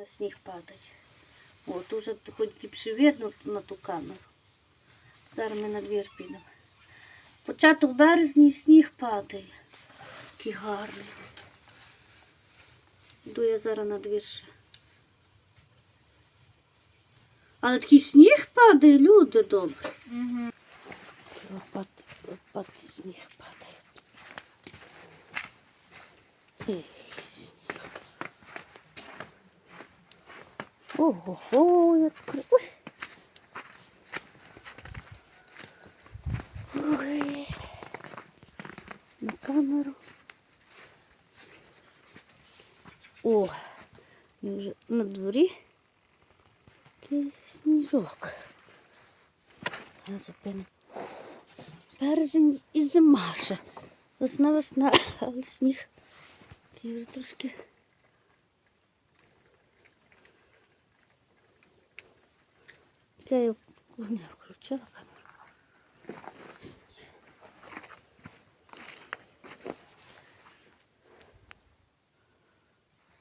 на сніг падає. От уже хоч ліпше видно на ту камеру. Зараз ми на двір підемо. Початок березня сніг падає. Який гарний. Йду я зараз на двір ще. Але такий сніг падає, люди добрі. Угу. Лопат, лопати сніг падає. Ей, Ого-го, як кри... Ой. Ой. На камеру. О, ми вже на дворі. Такий сніжок. Березень і зима ще. Весна, весна, але сніг такий вже трошки. Я його не включила камеру.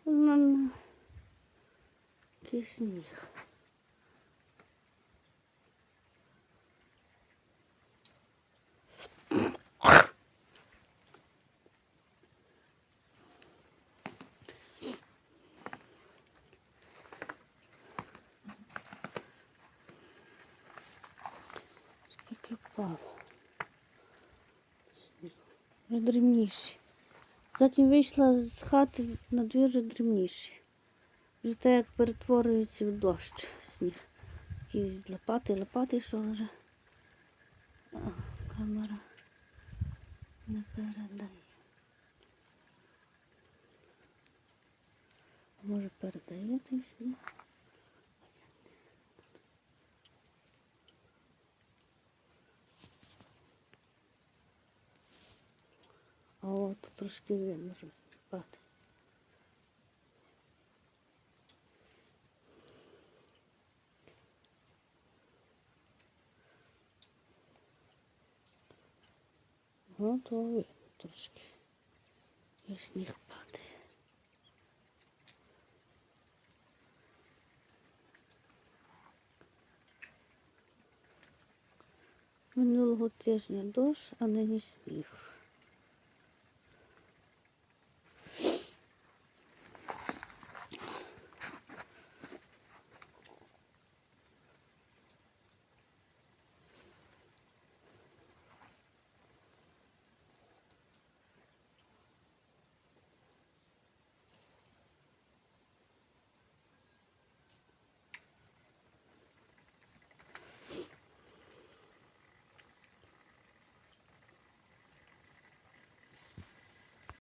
На, на. Який сніг. Вже дрібніші. Затім вийшла з хати на двір дрібніші. Вже те, як перетворюється в дощ сніг. Якісь лопати, лопати, що вже а, камера не передає. Може передає той сніг? А от трошки видно, що спати. Ну, то трошки. Як сніг падає. Минулого тижня дощ, а нині сніг.